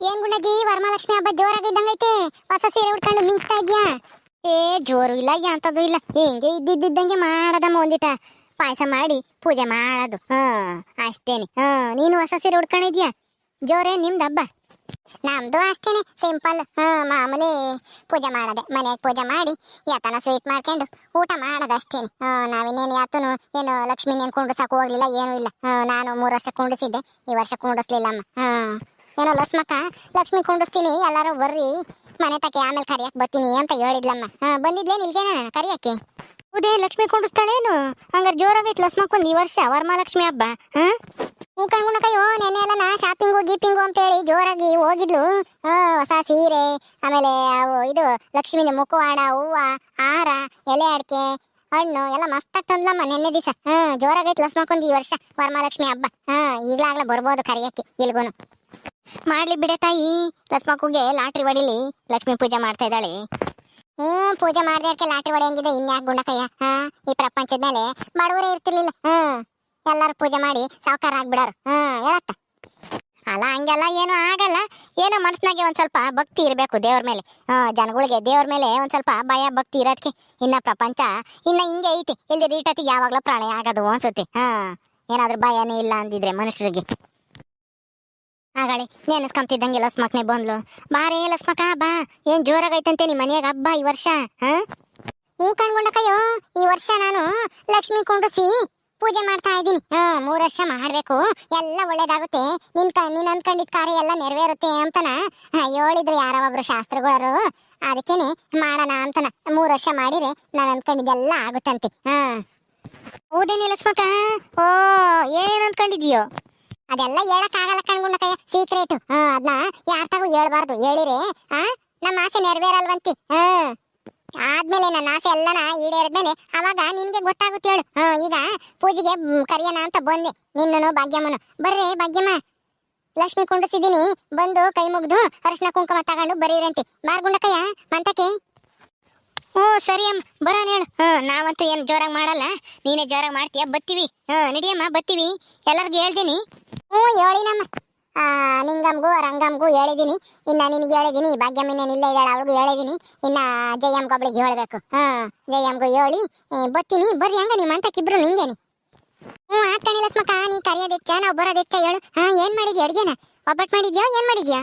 ಏನ್ ಗುಣಜಿ ವರಮಹಾಲಕ್ಷ್ಮಿ ಹಬ್ಬ ಜೋರಾಗಿದ್ದಂಗೈತೆ ಹೊಸ ಸೀರೆ ಉಟ್ಕೊಂಡು ಮಿಂಚ್ತಾ ಇದ್ಯಾ? ಏ, ಜೋರು ಇಲ್ಲ ಎಂತದ್ದು ಇಲ್ಲ. ಹಿಂಗೆ ಇದ್ದಿದ್ದಂಗೆ ಮಾಡದಮ್ಮ ಒಂದಿಟ. ಪಾಯಸ ಮಾಡಿ ಪೂಜೆ ಮಾಡೋದು. ಹಾ, ಅಷ್ಟೇನೆ. ಹಾ, ನೀನು ಹೊಸ ಸೀರೆ ಉಟ್ಕೊಂಡಿದ್ಯಾ? ಜೋರೇ, ನಿಮ್ದು ಹಬ್ಬ? ನಮ್ದು ಅಷ್ಟೇನೆ, ಸಿಂಪಲ್. ಹಾ, ಮಾಮೂಲಿ ಪೂಜೆ ಮಾಡೋದೆ. ಮನೆಗೆ ಪೂಜೆ ಮಾಡಿ, ಯಾತನ ಸ್ವೀಟ್ ಮಾಡ್ಕೊಂಡು ಊಟ ಮಾಡೋದು ಅಷ್ಟೇನೆ. ಹಾ, ನಾವಿನ್ನೇನು ಯಾತನು, ಏನು ಲಕ್ಷ್ಮಿನೇನು ಕುಂಡ್ರಸಕ್ ಹೋಗ್ಲಿಲ್ಲ, ಏನೂ ಇಲ್ಲ. ನಾನು ಮೂರು ವರ್ಷ ಕುಂಡಿಸಿದ್ದೆ ಈ ವರ್ಷ ಕುಂಡಿಸ್ಲಿಲ್ಲಮ್ಮ ಹಾ. ಏನೋ ಲಸ್ಮಕ್ಕ ಲಕ್ಷ್ಮಿ ಕುಂಡಿಸ್ತೀನಿ ಎಲ್ಲಾರು ಬರ್ರಿ. ಮನೆ ತಕ್ಕೆ ಆಮೇಲೆ ಕರಿಯಕ್ ಬರ್ತೀನಿ ಅಂತ ಹೇಳಿದ್ಲಮ್ಮ. ಬಂದಿದ್ಲೇ ಬಂದಿದ್ಲೇನು ಇಲ್ಗೇನ ಕರಿಯಕ್ಕೆ? ಉದೇ ಲಕ್ಷ್ಮಿ ಕುಂಡಿಸ್ತಾಳೇನು ಹಂಗಾರೆ ಜೋರಾಗೈತೆ ಲಸ್ಮಕ್ಕೊಂದು ಈ ವರ್ಷ, ವರಮಹಾಲಕ್ಷ್ಮಿ ಹಬ್ಬ, ಹಾ? ಹ್ಞೂ ಕಣ್ಗುಣಕಯ್ಯೋ ನೆನ್ನೆ ಎಲ್ಲ ನಾ ಶಾಪಿಂಗು ಗೀಪಿಂಗು ಅಂತೇಳಿ ಜೋರಾಗಿ ಹೋಗಿದ್ಲು. ಹೊಸ ಸೀರೆ, ಆಮೇಲೆ ಅವು ಇದು ಲಕ್ಷ್ಮಿನ ಮುಖವಾಡ, ಹೂವ, ಹಾರ, ಎಲೆ ಅಡಿಕೆ, ಹಣ್ಣು ಎಲ್ಲ ಮಸ್ತಾಗಿ ತಂದ್ಲಮ್ಮ ನೆನ್ನೆ ದಿವಸ. ಹಾ, ಜೋರಾಗೈತೆ ಲಸ್ಮಕ್ಕೊಂದು ಈ ವರ್ಷ ವರಮಹಾಲಕ್ಷ್ಮಿ ಹಬ್ಬ. ಹಾ, ಈಗಲಾಗ್ಲೇ ಬರ್ಬೋದು ಕರಿಯಕ್ಕೆ, ಇಲ್ಗೂನು. ಮಾಡ್ಲಿ ಬಿಡೆ ತಾಯಿ. ಲಕ್ಷ್ಮಕ್ಕುಗೆ ಲಾಟ್ರಿ ಹೊಡಿಲಿ. ಲಕ್ಷ್ಮಿ ಪೂಜೆ ಮಾಡ್ತಾ ಇದ್ದಾಳೆ. ಹ್ಮ್, ಪೂಜೆ ಮಾಡ್ದೆ ಲಾಟ್ರಿ ಹೊಡೆಯಂಗಿದೆ ಇನ್ಯಾಕ್ ಗುಂಡಕಯ್ಯ? ಹಾ, ಈ ಪ್ರಪಂಚದ ಮೇಲೆ ಬಡವರೇ ಇರ್ತಿರ್ಲಿಲ್ಲ. ಹ್ಮ್, ಎಲ್ಲಾರು ಪೂಜೆ ಮಾಡಿ ಸಾವುಕಾರ ಆಗ್ಬಿಡೋರು. ಹ್ಮ್, ಹೇಳತ್ತ? ಅಲ್ಲ, ಹಂಗೆಲ್ಲ ಏನು ಆಗಲ್ಲ. ಏನೋ ಮನಸ್ಸಿನಾಗೆ ಒಂದ್ ಸ್ವಲ್ಪ ಭಕ್ತಿ ಇರಬೇಕು ದೇವ್ರ ಮೇಲೆ. ಜನಗಳಿಗೆ ದೇವ್ರ ಮೇಲೆ ಒಂದ್ ಸ್ವಲ್ಪ ಭಯ, ಭಕ್ತಿ ಇರೋದಕ್ಕೆ ಇನ್ನ ಪ್ರಪಂಚ ಇನ್ನ ಹಿಂಗೆ ಐತಿ. ಇಲ್ಲಿ ರೀಟತಿ ಯಾವಾಗ್ಲೂ ಪ್ರಾಣಿ ಆಗೋದು ಅನ್ಸುತ್ತೆ. ಹಾ, ಏನಾದ್ರೂ ಭಯನೇ ಇಲ್ಲ ಅಂದಿದ್ರೆ ಮನುಷ್ಯರಿಗೆ. ಆಗಾಳಿ ನೆನೆಸ್ಕೊಂತಿದ್ದಂಗೆ ಲಸ್ಮಕ್ನೆ ಬಂದ್ಲು. ಬಾರೇ ಲಸ್ಮಕ ಬಾ. ಏನ್ ಜೋರಾಗೈತಂತೆ ನಿಮ್ಮ ಮನೆಯಾಗ? ಹಬ್ಬ ಈ ವರ್ಷ ಹಾ? ಕಣ್ಗೊಂಡ ಕಣ್ಕೊಂಡಕಯ್ಯೋ ಈ ವರ್ಷ ನಾನು ಲಕ್ಷ್ಮಿ ಕುಂಡ್ರಿಸಿ ಪೂಜೆ ಮಾಡ್ತಾ ಇದ್ದೀನಿ. ಹಾ ಮೂರ್ ವರ್ಷ ಮಾಡ್ಬೇಕು. ಎಲ್ಲ ಒಳ್ಳೇದಾಗುತ್ತೆ. ನಿನ್ ಕ ನೀನ್ ಅನ್ಕೊಂಡಿದ್ ಕಾರ್ಯ ಎಲ್ಲ ನೆರವೇರುತ್ತೆ ಅಂತನ ಹಾ, ಹೇಳಿದ್ರು ಯಾರೋ ಒಬ್ರು ಶಾಸ್ತ್ರಗಳರು ಅದಕ್ಕೇನೆ ಮಾಡೋಣ ಅಂತನ. ಮೂರ್ ವರ್ಷ ಮಾಡಿದ್ರೆ ನಾನು ಅನ್ಕೊಂಡಿದ್ದೆಲ್ಲ ಆಗುತ್ತಂತೆ. ಹಾ ಹೌದೇನಿ ಲಕ್ಷ್ಮಕ ಓ ಏನ್ ಅನ್ಕೊಂಡಿದ್ಯೋ? ಅದೆಲ್ಲ ಹೇಳಕ್ ಆಗಲ್ಲ ಕಣ್ಗುಂಡಕಯ್ಯ ಸೀಕ್ರೆಟ್ ಹಾ ಅದನ್ನ ಯಾರ್ತಾಗೂ ಹೇಳ್ಬಾರ್ದು. ಹೇಳಿರಿ ನಮ್ಮ ಆಸೆ ನೆರವೇರಲ್ವಂತಿ. ಹಾ ಆದ್ಮೇಲೆ ನನ್ನ ಆಸೆ ಎಲ್ಲನ ಈಡೇರಿದ್ಮೇಲೆ ಅವಾಗ ನಿನ್ಗೆ ಗೊತ್ತಾಗುತ್ತೆ ಹೇಳು. ಹಾ ಈಗ ಪೂಜೆಗೆ ಕರಿಯೋಣ ಅಂತ ಬಂದೆ. ನಿನ್ನನು ಭಾಗ್ಯಮ್ಮನು. ಬರ್ರಿ, ಭಾಗ್ಯಮ್ಮ. ಲಕ್ಷ್ಮಿ ಕುಂಡಿಸಿದೀನಿ. ಬಂದು ಕೈ ಮುಗ್ದು ಅರಶಿನ ಕುಂಕುಮ ತಗೊಂಡು ಬರೀರಂತೆ. ಬಾರ್ಗುಂಡಕಯ್ಯ ಮಂತಕ್ಕೆ. ಹ್ಞೂ, ಸರಿ ಅಮ್ಮ. ಬರೋಣ ಹೇಳು. ಹ್ಞೂ ನಾವಂತೂ ಏನು ಜೋರಾಗಿ ಮಾಡಲ್ಲ. ನೀನೇ ಜೋರಾಗಿ ಮಾಡ್ತೀಯ? ಬತ್ತೀವಿ. ಹ್ಞೂ ನಡಿಯಮ್ಮ, ಬತ್ತೀವಿ. ಎಲ್ಲರಿಗೂ ಹೇಳ್ತೀನಿ. ಹ್ಞೂ ಹೇಳಿನಮ್ಮ ನಿಂಗಮ್ಗೂ ರಂಗಮ್ಗೂ ಹೇಳಿದ್ದೀನಿ ಇನ್ನ ನಿನಗೆ ಹೇಳಿದ್ದೀನಿ ಭಾಗ್ಯಮ್ಮನೇನು ಇಲ್ಲ ಇದ್ದಾಳೆ, ಅವ್ಳಿಗೂ ಹೇಳಿದ್ದೀನಿ ಇನ್ನ ಜಯಮ್ಗೆ ಒಬ್ಳಿಗೆ ಹೇಳಬೇಕು. ಹಾ ಜಯಮ್ಗೂ ಹೇಳಿ ಬರ್ತೀನಿ. ಬರ್ರಿ ಹಂಗ ನಿಮ್ಮ ಅಂತಕ್ಕಿಬ್ರು ನಿಂಗೇನಿ ಹ್ಞೂ, ಆತ್ ಕಣಿ ಲಕ್ಷ್ಮಕ್ಕ, ನೀ ಕರಿಯೋದೆಚ್ಚ, ನಾವು ಬರೋದೆಚ್ಚ ಹೇಳು. ಹಾಂ, ಏನು ಮಾಡಿದ್ಯಾ ಅಡುಗೆನ? ಒಬ್ಬಟ್ಟು ಮಾಡಿದ್ಯಾ, ಏನು ಮಾಡಿದ್ಯಾ?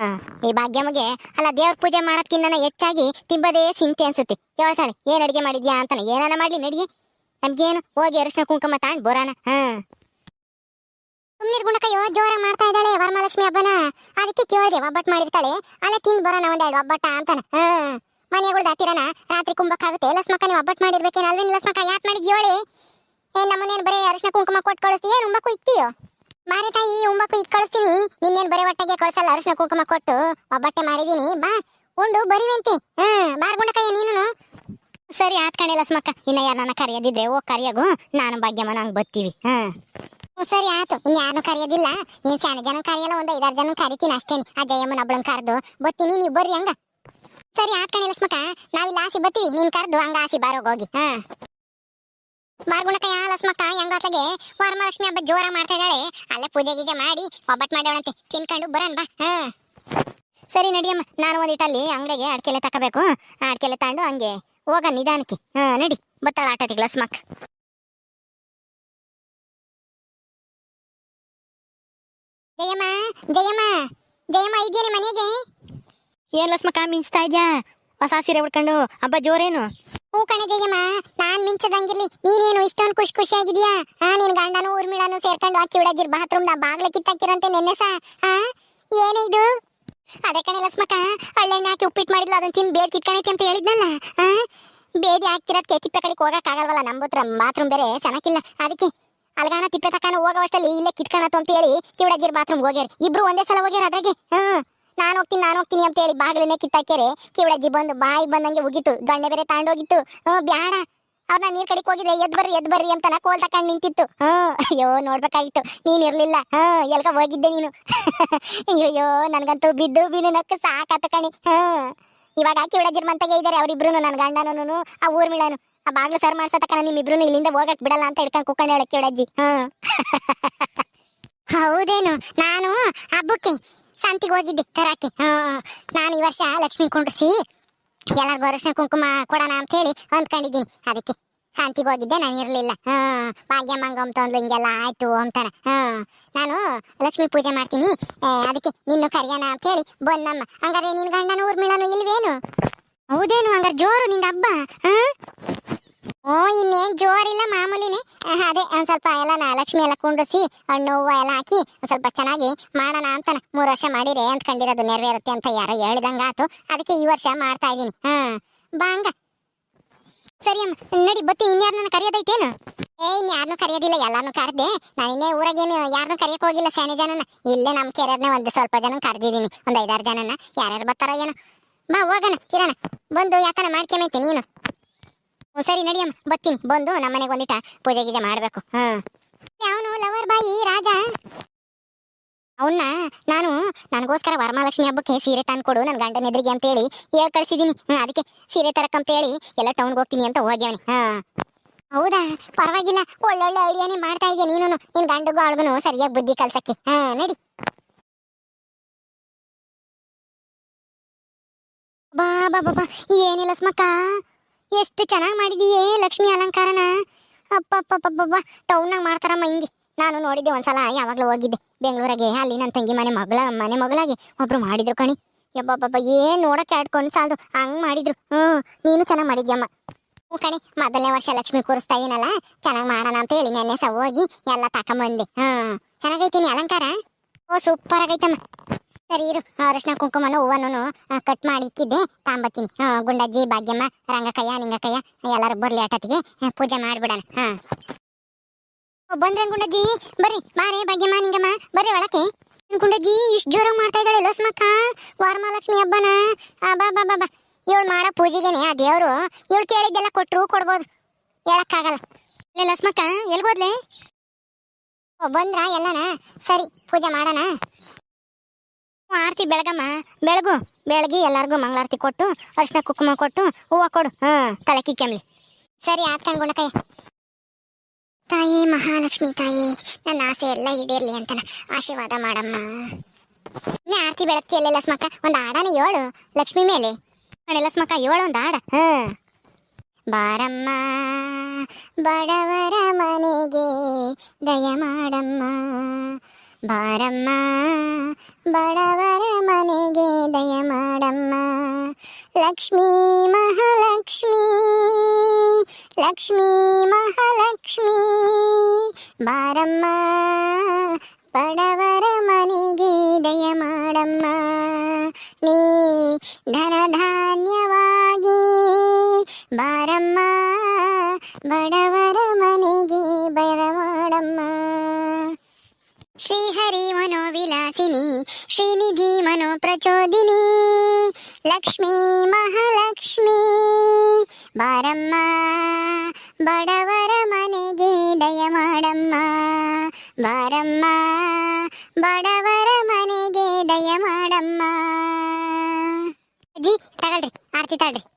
ಹಾ, ಈ ಭಾಗ್ಯಮ್ಮಗೆ, ಅಲ್ಲ ದೇವ್ರ ಪೂಜೆ ಮಾಡೋದ್ಕಿಂತ ಹೆಚ್ಚಾಗಿ ತಿಂಬದೇ ಸಿಂತೆ ಅನ್ಸುತ್ತೆ. ಕೇಳ್ತಾಳೆ ಏನು ಅಡುಗೆ ಮಾಡಿದ್ಯಾ ಅಂತಾನೆ. ಏನಾನ ಮಾಡಲಿ ನಡಿಗೆ. ನಮಗೇನು ಹೋಗಿ ಅರಿಶಿನ ಕುಂಕುಮ ತಾಂಡ್ ಬರೋಣ. ಹಾ. ಸುಮ್ನಿರ್ ಗುಣಕಯ್ಯೋ ಜೋರ ಮಾಡ್ತಾ ಇದ್ದಾಳೆ ವರಮಹಾಲಕ್ಷ್ಮಿ ಹಬ್ಬನ. ಅದಕ್ಕೆ ಕೇಳಿದೆ ಒಬ್ಬಟ್ಟು ಮಾಡಿರ್ತಾಳೆ. ಅಲ್ಲ, ತಿಂದು ಬರೋಣ ಒಂದೆರಡು ಒಬ್ಬಟ್ಟ ಅಂತಾನ. ಹಾ. ಮನೆಗಳು ದಾತಿರನ ರಾತ್ರಿ ಕುಂಬಕ್ಕಾಗುತ್ತೆ. ಲಸ್ಮಕ್ಕ, ನೀವು ಒಬ್ಬಟ್ಟು ಮಾಡಿರ್ಬೇಕೇನು ಅಲ್ವೇನು ಲಸ್ಮಕ್ಕ? ಯಾಕೆ ಮಾಡಿದ್ ಹೇಳಿ ಏ ನಮ್ಮನೇನು ಬರೀ ಅರಿಶಿನ ಕುಂಕುಮ ಕೊಟ್ಟು ಕಳಿಸ್ತೀಯ ಉಂಬಕ್ಕೂ ಇಕ್ತೀಯೋ? ಮಾರಿ ತಾಯಿ ಉಂಬಕ್ಕೂ ಇಕ್ ಕಳಿಸ್ತೀನಿ. ನಿನ್ನೇನು ಬರೀ ಒಟ್ಟಿಗೆ ಕಳಿಸಲ್ಲ ಅರಶಿನ ಕುಂಕುಮ ಕೊಟ್ಟು. ಒಬ್ಬಟ್ಟೆ ಮಾಡಿದೀನಿ. ಬಾ. ಉಂಡು, ಬರಿವೆಂತಿ. ಹಾ, ಬಾರ್ ಗುಣಕಯ್ಯ ನೀನು ಸರಿ, ಆತ್ ಕಣೆ ಲಸ್ಮಕ್ಕ. ಇನ್ನ ಯಾರನ್ನ ಕರೆಯದಿದ್ರೆ ಓ ಕರಿಯಾಗು. ನಾನು ಭಾಗ್ಯಮ್ಮ, ನಂಗೆ ಬತ್ತೀವಿ. ಹಾ. ಹ್ಞೂ ಸರಿ ಆಯ್ತು. ಇನ್ ಯಾರನ್ನು ಕರೆಯೋದಿಲ್ಲ. ನೀನ್ ಸಣ್ಣ ಜನ ಕರೆಯಲ್ಲ, ಒಂದ್ ಐದಾರು ಜನ ಕರಿತೀನಿ ಅಷ್ಟೇನೆ. ಆ ಜಯಮ್ಮನ ಒಬ್ಳನ್ ಕರೆದು. ಬತ್ತೀನಿ ನೀವು ಬರ್ರಿ ಹಂಗ. ಸರಿ ಆತ್ ಕಣೆ ಲಕ್ಷ್ಮಕ್ಕ. ನಾವಿಲ್ಲ ಆಸಿ ಬತ್ತೀವಿ ನೀನ್ ಕರೆದು ಹಂಗ ಆಸಿ ಬಾರೋಗ ಹೋಗಿ. ಹಾ. ಮಾರ್ಗುಣಕಯ್ಯ, ಲಕ್ಷ್ಮಕ್ಕ ಹೆಂಗಾತ್ಲಗೆ ವರಮಹಾಲಕ್ಷ್ಮಿ ಹಬ್ಬ ಜೋರ ಮಾಡ್ತಾ ಇದ್ದಾಳೆ ಅಲ್ಲೇ ಪೂಜೆ ಗೀಜೆ ಮಾಡಿ ಒಬ್ಬಟ್ ಮಾಡೋಣಂತೆ ತಿನ್ಕೊಂಡು ಬರನ್ ಬಾ. ಹಾ. ಸರಿ ನಡಿಯಮ್ಮ. ನಾನು ಒಂದಿಟ್ಟಲ್ಲಿ ಅಂಗಡಿಗೆ ಅಡ್ಕೆಲೆ ತಕೋಬೇಕು. ಅಡ್ಕೆಲೆ ತಗೊಂಡು ಹಂಗೆ ಹೋಗ ನಿಧಾನಕ್ಕೆ. ಹಾ, ನಡಿ. ಬತ್ತಾಳ ಆಟತಿಗೆ ಲಕ್ಷ್ಮಕ್ಕ. ಜಯಮ್ಮ ಜಯಮ್ಮ ಜಯಮ್ಮ ಇದೆಯಾ ಮನೆಗೆ? ಏನ್ ಲಸ್ಮಕ್ಕ ಮಿಂಚ್ತಾ ಇದ್ಯಾ? ಹೊಸ ಸೀರೆ ಉಡ್ಕೊಂಡು ಹಬ್ಬ ಜೋರೇನು? ಹೂ ಕಣೆ ಜಯಮ್ಮ ನಾನ್ ಮಿಂಚದಂಗಿರ್ಲಿ ನೀನೇನು ಇಷ್ಟೊಂದು ಖುಷಿ ಖುಷಿಯಾಗಿದ್ಯಾ? ಹಾ ನಿನ್ ಗಂಡನು ಊರ್ಮಿಳನು ಸೇರ್ಕೊಂಡು ಹಾಕಿ ಬಾತ್ರೂಮ್ ನಾ ಬಾಗ್ಲ ಕಿತ್ತಾಕಿರಂತೆ ನೆನ್ನೆ ಸಾ? ಹಾ ಏನೇ ಇದು? ಅದೇ ಕಣೆ ಲಸ್ಮಕ್ಕ ಹಳ್ಳೆಣ್ಣೆ ಹಾಕಿ ಉಪ್ಪಿಟ್ಟು ಮಾಡಿದ್ಲು? ಅದನ್ನ ತಿನ್ ಬೇರೆ ಕಿತ್ಕಣೈತಿ ಅಂತ ಹೇಳಿದ್ನಲ್ಲ ಹಾ? ಬೇದಿ ಹಾಕ್ತಿರೋದಕ್ಕೆ ತಿಪ್ಪೆ ಕಡೆಗೆ ಹೋಗಕ್ಕಾಗಲ್ವಲ್ಲ ನಂಬುತ್ರ ಬಾತ್ರೂಮ್ ಬೇರೆ ಚೆನ್ನಾಗಿಲ್ಲ. ಅದಕ್ಕೆ ಅಲ್ಗಾನ ತಿಪ್ಪೆ ತಕಾನ ಹೋಗೋವಷ್ಟಲ್ಲಿ ಇಲ್ಲೇ ಕಿಟ್ಕಣತು ಅಂತ ಹೇಳಿ ಕಿವಡಜ್ಜಿರ್ ಬಾತ್ರೂಮ್ ಹೋಗ್ಯಾರ. ಇಬ್ರು ಒಂದೇ ಸಲ ಹೋಗ್ಯಾರ ಅದ್ರಾಗೆ. ಹ್ಮ್ ನಾನು ಹೋಗ್ತೀನಿ ನಾನು ಹೋಗ್ತೀನಿ ಅಂತ ಹೇಳಿ ಬಾಗಿಲನ್ನೇ ಕಿತ್ತಾಕ್ಯಾರೆ. ಕಿವಡಜ್ಜಿ ಬಂದು ಬಾಯಿ ಬಂದಂಗೆ ಉಗಿತು, ದೊಣ್ಣೆ ಬೇರೆ ತಾಂಡೋಗಿತ್ತು. ಹ್ಞೂ ಬ್ಯಾಡ. ಅವ್ರನ್ನ ನೀರ್ ಕಡೆಗೆ ಹೋಗಿದ್ರೆ ಎದ್ ಬರ್ರಿ ಎದ್ ಬರ್ರಿ ಅಂತ ಕೋಲ್ ತಕೊಂಡ್ ನಿಂತಿತ್ತು. ಹ್ಮ್, ಅಯ್ಯೋ, ನೋಡ್ಬೇಕಾಗಿತ್ತು. ನೀನ್ ಇರ್ಲಿಲ್ಲ. ಹ, ಎಲ್ಗ ಹೋಗಿದ್ದೆ ನೀನು. ಅಯ್ಯೋ ನನ್ಗಂತೂ ಬಿದ್ದು ಬಿದ್ದು ನಕ್ಕ ಸಾಕಾತ ಕಣಿ. ಹ್ಮ್. ಇವಾಗ ಕಿವಡಜ್ಜಿರ್ ಮಂತಗೆ ಇದಾರೆ ಅವ್ರಿಬ್ರು ನನ್ನ ಗಂಡನೂ ಆ ಊರ್ಮಿಳನು. ಆ ಬಾಗ್ಲು ಸರ್ ಮಾಡ್ಸತಕ್ಕ ನಿಮ್ಮಿಬ್ರು ಇಲ್ಲಿಂದ ಹೋಗಕ್ ಬಿಡಲ್ಲ ಅಂತ ಹಿಡ್ಕೊಂಡ್ ಕುಕ್ಕಂಡ್ ಹೇಳಕ್ ಕಿವಡಜ್ಜಿ ಹ್ಮ್ ಹೌದೇನು? ನಾನು ಹಬ್ಬಕ್ಕೆ ಶಾಂತಿಗೆ ಹೋಗಿದ್ದೆ, ತರಕ್ಕೆ. ನಾನು ಈ ವರ್ಷ ಲಕ್ಷ್ಮಿ ಕುಂಡ್ರಿಸಿ ಎಲ್ಲರಿಗೂ ಅರಿಶಿನ ಕುಂಕುಮ ಕೊಡೋಣ ಅಂತ ಹೇಳಿ ಅಂದ್ಕೊಂಡಿದ್ದೀನಿ ಅದಕ್ಕೆ ಶಾಂತಿಗೆ ಹೋಗಿದ್ದೆ, ನಾನು ಇರಲಿಲ್ಲ. ಹಾ. ಭಾಗ್ಯಮ್ಮಂಗ ಅಂತಂದ್ಲು ಹಿಂಗೆಲ್ಲ ಆಯ್ತು ಅಂತಾನೆ. ಹಾಂ. ನಾನು ಲಕ್ಷ್ಮಿ ಪೂಜೆ ಮಾಡ್ತೀನಿ. ಅದಕ್ಕೆ ನಿನ್ನ ಕರಿಯೋಣ ಅಂತ ಹೇಳಿ ಬಂದಮ್ಮ ಹಂಗಾರೆ ನಿನ್ ಗಂಡನ ಊರ್ಮಿಳನು ಇಲ್ವೇನು? ಹೌದೇನು? ಹಂಗಾರೆ ಜೋರು ನಿಂದ ಹಬ್ಬ, ಹಾ? ಓ ಇನ್ನೇನ್ ಜೋರಿಲ್ಲ ಮಾಮೂಲಿನೇ. ಅದೇ, ಒಂದ್ ಸ್ವಲ್ಪ ಎಲ್ಲ ಲಕ್ಷ್ಮಿ ಎಲ್ಲ ಕುಂಡ್ರಿಸಿ, ಹಣ್ಣು ಹೂವು ಎಲ್ಲ ಹಾಕಿ ಒಂದ್ ಸ್ವಲ್ಪ ಚೆನ್ನಾಗಿ ಮಾಡೋಣ ಅಂತಾನ. ಮೂರ್ ವರ್ಷ ಮಾಡಿರೆ ಅಂದ್ಕೊಂಡಿರೋದು ನೆರವೇರುತ್ತೆ ಅಂತ ಯಾರೋ ಹೇಳ್ದಂಗ ಆತು. ಅದಕ್ಕೆ ಈ ವರ್ಷ ಮಾಡ್ತಾ ಇದೀನಿ ಹಾ ಬಾಂಗ ಸರಿ ಅಮ್ಮ, ನಡಿ, ಬತ್ತಿ ಇನ್ಯಾರನ್ನ ಕರೆಯೋದೈತೇನು? ಏ ಇನ್ಯಾರನ್ನೂ ಕರೆಯೋದಿಲ್ಲ ಎಲ್ಲಾನು ಕರೆದೆ. ನಾನು ಇನ್ನೇ ಊರಾಗೇನು ಯಾರನ್ನೂ ಕರೆಯಕ್ಕೆ ಹೋಗಿಲ್ಲ ಸ್ಯಾನಿ ಜನನ. ಇಲ್ಲೇ ನಮ್ಮ ಕೆರೆಯರ್ನ ಒಂದು ಸ್ವಲ್ಪ ಜನ ಕರೆದಿದ್ದೀನಿ. ಒಂದು ಐದಾರು ಜನನ ಯಾರ್ಯಾರು ಬರ್ತಾರೋ ಏನೋ. ಬಾ, ಹೋಗೋಣ, ತಿರೋಣ. ಬಂದು ಯಾತನ ಮಾಡ್ಕೊಂಬೈತಿ ನೀನು. ಹ್ಞೂ ಸರಿ ನಡಿಯಮ್ಮ ಬತ್ತೀನಿ ಬಂದು ನಮ್ಮ ಮನೆಗೆ ಒಂದಿಟ ಪೂಜೆ ಗೀಜೆ ಮಾಡಬೇಕು. ಹಾಂ. ಅವನು ಲವರ್ ಬಾಯಿ, ರಾಜ. ಅವನ್ನ ನಾನು, ನನಗೋಸ್ಕರ ವರಮಹಾಲಕ್ಷ್ಮಿ ಹಬ್ಬಕ್ಕೆ ಸೀರೆ ತಂದ್ಕೊಡು ನನ್ನ ಗಂಡನ ಎದುರಿಗೆ ಅಂತೇಳಿ ಹೇಳಿ ಕಳಿಸಿದ್ದೀನಿ. ಹ್ಞೂ ಅದಕ್ಕೆ ಸೀರೆ ತರಕ್ಕಂತೇಳಿ ಎಲ್ಲ ಟೌನ್ಗೆ ಹೋಗ್ತೀನಿ ಅಂತ ಹೋಗ್ಯವನಿ ಹಾಂ. ಹೌದಾ? ಪರವಾಗಿಲ್ಲ. ಒಳ್ಳೊಳ್ಳೆ ಐಡಿಯಾನೇ ಮಾಡ್ತಾ ಇದೆಯಾ ನೀನು ನಿನ್ನ ಗಂಡಗೂ ಅಳ್ಗನು ಸರಿಯಾಗಿ ಬುದ್ಧಿ ಕಲ್ಸಕ್ಕೆ. ಹಾ, ನಡಿ. ಬಾ ಬಾ ಬಾ. ಏನಿಲ್ಲ ಸ್ಮಕ್ಕ. ಎಷ್ಟು ಚೆನ್ನಾಗಿ ಮಾಡಿದೀಯೇ ಲಕ್ಷ್ಮಿ ಅಲಂಕಾರನ? ಅಪ್ಪಪ್ಪಪ್ಪಪ್ಪ ಟೌನಾಗ ಮಾಡ್ತಾರಮ್ಮ ಹಿಂಗೆ. ನಾನು ನೋಡಿದ್ದೆ ಒಂದ್ಸಲ, ಯಾವಾಗಲೂ ಹೋಗಿದ್ದೆ ಬೆಂಗಳೂರಿಗೆ. ಅಲ್ಲಿ ನನ್ನ ತಂಗಿ ಮನೆ ಮಗಳ, ಮನೆ ಮಗಳಾಗಿ ಒಬ್ರು ಮಾಡಿದ್ರು ಕಣಿ. ಯಬ್ಬಬ್ಬಬ್ಬ, ಏನ್ ನೋಡಕ್ಕೆ ಆಡ್ಕೊಂಡು ಸಾಲದು ಹಂಗ್ ಮಾಡಿದ್ರು. ಹ್ಮ್, ನೀನು ಚೆನ್ನಾಗಿ ಮಾಡಿದ್ಯಮ್ಮ. ಹ್ಞೂ ಕಣಿ, ಮೊದಲನೇ ವರ್ಷ ಲಕ್ಷ್ಮಿ ಕೂರಿಸ್ತಾ ಇದೀನಲ್ಲ, ಚೆನ್ನಾಗಿ ಮಾಡೋಣ ಅಂತ ಹೇಳಿ ನೆನ್ನೆ ಹೋಗಿ ಎಲ್ಲ ತಕೊಂಬಂದೆ. ಹ್ಮ್ ಚೆನ್ನಾಗೈತೀನಿ ಅಲಂಕಾರ? ಓ ಸೂಪರ್ ಆಗೈತಮ್ಮ. ಸರಿ ಇರು. ಅರಶಿನ ಕುಂಕುಮನು ಹೂವನು ಕಟ್ ಮಾಡಿ ಇಕ್ಕಿದ್ದೆ. ತಾಂಬತ್ತೀನಿ. ಗುಂಡಜ್ಜಿ, ಭಾಗ್ಯಮ್ಮ, ರಂಗಕಯ್ಯ, ನಿಂಗಕಯ್ಯ, ಎಲ್ಲರೂ ಬರ್ಲಿ ಆಟತಿಗೆ ಪೂಜೆ ಮಾಡ್ಬಿಡೋಣ. ಹಾ ಬಂದ್ರೆ ಗುಂಡಜ್ಜಿ? ಬರ್ರಿ. ಬಾರೆ ಭಾಗ್ಯಮ್ಮ, ನಿಂಗಮ್ಮ. ಬರ್ರಿ ಒಳಕ್ಕೆ. ಗುಂಡಜ್ಜಿ, ಇಷ್ಟು ಜೋರಾಗಿ ಮಾಡ್ತಾ ಇದ್ದಾಳೆ ಲಸ್ಮಕ್ಕ ವರಮಹಾಲಕ್ಷ್ಮಿ ಹಬ್ಬನ? ಬಾ ಬಾ ಬಾ ಬಾ. ಇವಳು ಮಾಡೋ ಪೂಜೆಗೇನೆ ಆ ದೇವರು ಇವಳು ಕೇಳಿದ್ದೆಲ್ಲ ಕೊಟ್ಟರು ಕೊಡ್ಬೋದು. ಹೇಳಕ್ಕಾಗಲ್ಲ. ಇಲ್ಲ ಲಸ್ಮಕ್ಕ ಎಲ್ಗೋದ್ಲೆ? ಬಂದ್ರ ಎಲ್ಲನ? ಸರಿ, ಪೂಜೆ ಮಾಡೋಣ. ಆರತಿ ಬೆಳಗಮ್ಮ, ಬೆಳಗು, ಬೆಳಗಿ ಎಲ್ಲಾರ್ಗೂ ಮಂಗಳಾರತಿ ಕೊಟ್ಟು, ಅರ್ಶಿನ ಕುಂಕುಮ ಕೊಟ್ಟು, ಹೂವು ಕೊಡು ಹ್ಞೂ ತಲೆ ಕಿಕ್ಕೆಂಬ್ಲಿ. ಸರಿ ಆತ್ ಕೈ ತಾಯಿ, ಮಹಾಲಕ್ಷ್ಮಿ ತಾಯಿ, ನನ್ನ ಆಸೆ ಎಲ್ಲ ಈಡೇರ್ಲಿ ಅಂತ ಆಶೀರ್ವಾದ ಮಾಡಮ್ಮ. ನೀ ಆರತಿ ಬೆಳಗ್ತಿ ಎಲ್ಲ ಲಸ್ಮಕ್ಕ? ಒಂದು ಹಾಡಾನ ಏಳು, ಲಕ್ಷ್ಮಿ ಮೇಲೆ. ಲಸ್ಮಕ್ಕ, ಏಳು ಒಂದು ಆಡ ಹ್ಞೂ ಬಾರಮ್ಮ, ಬಡವರ ಮನೆಗೆ ದಯ ಮಾಡಮ್ಮ. ಬಾರಮ್ಮ, ಬಡವರ ಮನೆಗೆ ದಯ ಮಾಡಮ್ಮ. ಲಕ್ಷ್ಮೀ ಮಹಾಲಕ್ಷ್ಮಿ ಲಕ್ಷ್ಮೀ ಮಹಾಲಕ್ಷ್ಮಿ. ಬಾರಮ್ಮ, ಬಡವರ ಮನೆಗೆ ದಯ ಮಾಡಮ್ಮ. ನೀ ಧನಧಾನ್ಯವಾಗಿ ಬಾರಮ್ಮ, ಬಡವರ ಮನೆಗೆ ಶ್ರೀಹರಿ ಮನೋವಿಲಾಸಿನಿ, ಶ್ರೀನಿಧಿ ಮನೋ ಪ್ರಚೋದಿನಿ ಲಕ್ಷ್ಮೀ ಮಹಾಲಕ್ಷ್ಮೀ, ಬಾರಮ್ಮ, ಬಡವರ ಮನೆಗೆ ದಯ ಮಾಡಮ್ಮ, ಬಾರಮ್ಮ, ಬಡವರ ಮನೆಗೆ ದಯ ಮಾಡಮ್ಮ. ಅಜ್ಜಿ, ತಗೊಳ್ರಿ, ಆರ್ತಿ ತಗೊಳ್ರಿ.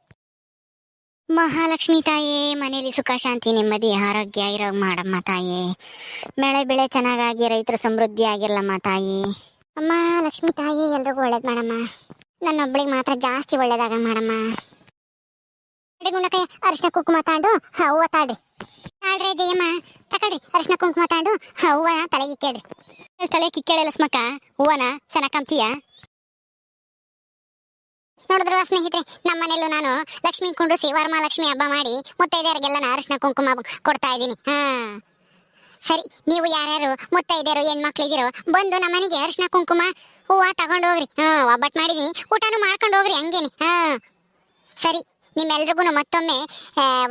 ಮಹಾಲಕ್ಷ್ಮಿ ತಾಯೇ ಮನೇಲಿ ಸುಖ, ಶಾಂತಿ, ನೆಮ್ಮದಿ, ಆರೋಗ್ಯ ಇರೋ ಮಾಡಮ್ಮ ತಾಯಿ. ಬೆಳೆ ಬೆಳೆ ಚೆನ್ನಾಗಾಗಿ ರೈತರು ಸಮೃದ್ಧಿ ಆಗಿರಲಮ್ಮ ತಾಯಿ. ಅಮ್ಮ, ಲಕ್ಷ್ಮಿ ತಾಯಿ, ಎಲ್ರಿಗೂ ಒಳ್ಳೇದು ಮಾಡಮ್ಮ. ನನ್ನೊಬ್ಳಿಗೆ ಮಾತ್ರ ಜಾಸ್ತಿ ಒಳ್ಳೇದಾಗ ಮಾಡಮ್ಮ. ಗುಣಕೈ ಅರಿಶಿನ ಕುಂಕುಮ ತಾಂಡು ಹೂವ ತಾಡ್ರಿ ತಾಳ್ರಿ ಜಯಮ್ಮ, ತಕೊಳ್ರಿ ಅರಿಶಿನ ಕುಂಕುಮ ತಾಂಡು ಹೂವನ ತಲೆಗೆ ಕೇಳ್ರಿ. ತಲೆ ಕಿಕ್ಕೇಳಲ್ಲ ಸ್ಮಕ್ಕ, ಹೂವನ ಚೆನ್ನಾಗಿ ಕಂತೀಯ ನೋಡಿದ್ರಲ್ಲ ಸ್ನೇಹಿತರೆ ನಮ್ಮ ಮನೆಯಲ್ಲೂ ನಾನು ಲಕ್ಷ್ಮಿ ಕುಂಡ್ರಿಸಿ ವರಮಹಾಲಕ್ಷ್ಮಿ ಹಬ್ಬ ಮಾಡಿ ಮುತ್ತೈದೆಯರಿಗೆಲ್ಲ ಅರಿಶಿನ ಕುಂಕುಮ ಕೊಡ್ತಾ ಇದ್ದೀನಿ. ಹಾ. ಸರಿ, ನೀವು ಯಾರ್ಯಾರು ಮುತ್ತೈದೆಯರು, ಹೆಣ್ಮಕ್ಳಿದಿರೋ ಬಂದು ನಮ್ಮ ಮನೆಗೆ ಅರಿಶಿನ ಕುಂಕುಮ ಹೂವ ತಗೊಂಡು ಹೋಗ್ರಿ ಹಾ ಒಬ್ಬಟ್ಟು ಮಾಡಿದೀನಿ, ಊಟನೂ ಮಾಡ್ಕೊಂಡು ಹೋಗ್ರಿ ಹಂಗೇನಿ. ಹಾ. ಸರಿ. ನಿಮ್ಮೆಲ್ರಿಗೂ ಮತ್ತೊಮ್ಮೆ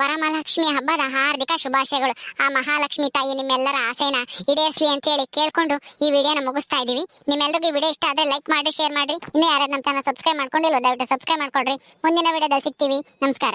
ವರಮಹಾಲಕ್ಷ್ಮಿ ಹಬ್ಬದ ಹಾರ್ದಿಕ ಶುಭಾಶಯಗಳು. ಆ ಮಹಾಲಕ್ಷ್ಮಿ ತಾಯಿ ನಿಮ್ಮೆಲ್ಲರ ಆಸೆನ ಈಡೇರಿಸಲಿ ಅಂತೇಳಿ ಕೇಳ್ಕೊಂಡು ಈ ವಿಡಿಯೋನ ಮುಗಿಸ್ತಾ ಇದ್ದೀವಿ ನಿಮ್ಮೆಲ್ಲರಿಗೂ ವಿಡಿಯೋ ಇಷ್ಟ ಆದರೆ ಲೈಕ್ ಮಾಡಿ, ಶೇರ್ ಮಾಡಿ. ಇನ್ನೂ ಯಾರು ನಮ್ಮ ಚಾನಲ್ ಸಬ್ಸ್ಕ್ರೈಬ್ ಮಾಡ್ಕೊಂಡಿಲ್ಲ ದಯವಿಟ್ಟು ಸಬ್ಸ್ಕ್ರೈಬ್ ಮಾಡ್ಕೊಡ್ರಿ. ಮುಂದಿನ ವಿಡಿಯೋದಲ್ಲಿ ಸಿಗ್ತೀವಿ. ನಮಸ್ಕಾರ.